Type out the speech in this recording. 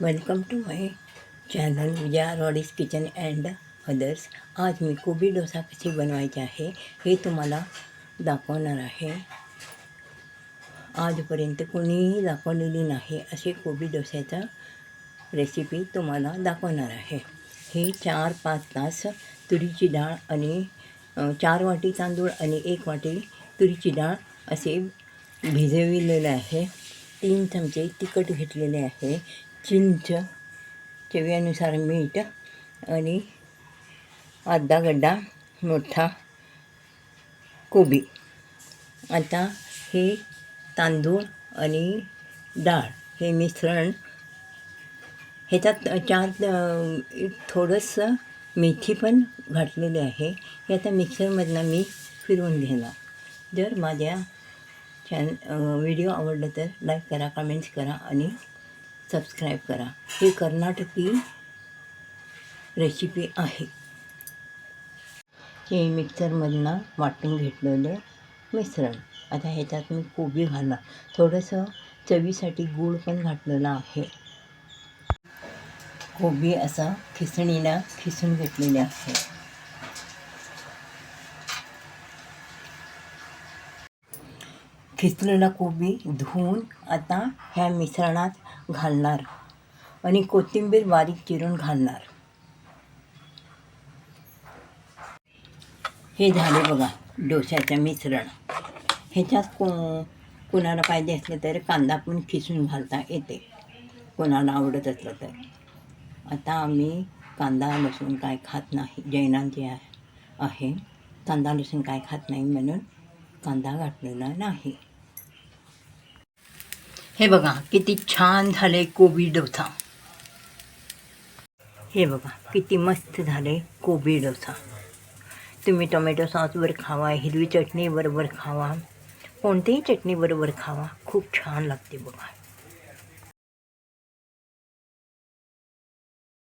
Welcome to my channel Vijaya रॉडीज kitchen and others आज मी कोबी डोसा कशी बनवायचे आहे हे तुम्हाला दाखवणार आहे. आजपर्यंत कोणीही दाखवलेली नाही असे कोबी डोस्याचा रेसिपी तुम्हाला दाखवणार आहे. हे चार पाच तास तुरीची डाळ आणि चार वाटी तांदूळ आणि एक वाटी तुरीची डाळ असे भिजविलेले आहे. तीन चमचे तिखट घेतलेले आहे. चिंच चवीनुसार मीठ आणि अर्धा गड्डा मोठा कोबी. आता हे तांदूळ आणि डाळ हे मिश्रण ह्याच्यात चार एक थोडंसं मेथी पण घातलेली आहे. हे आता मिक्सरमधनं मी फिरवून घेणार. जर माझ्या चॅन व्हिडिओ आवडलं तर लाईक करा कमेंट्स करा आणि सबस्क्राईब करा. हे कर्नाटकी रेसिपी आहे. हे मिक्सरमधनं वाटून घेतलेलं मिश्रण. आता ह्याच्यात मी कोबी घालणार. थोडंसं चवीसाठी गूळ पण घातलेलं आहे. कोबी असा खिसणीला खिसून घेतलेले आहे. खिसलेला कोबी धुवून आता ह्या मिश्रणात घालणार. आणि कोथिंबीर बारीक चिरून घालणार. हे झाले बघा डोश्याचं मिश्रण. ह्याच्यात को कोणाला पाहिजे असलं तर कांदा पण खिसून घालता येते. कोणाला आवडत असलं तर. आता आम्ही कांदा लसूण काय खात नाही. जैनांचे आहे आहे. कांदा लसूण काय खात नाही म्हणून कांदा घातलेला नाही. हे बघा किती छान झाले कोबी डोसा. हे बघा किती मस्त झाले कोबी डोसा. तुम्ही टोमॅटो सॉसवर खावा हिरवी चटणी बरोबर खावा. कोणतीही चटणीबरोबर खावा खूप छान लागते बघा.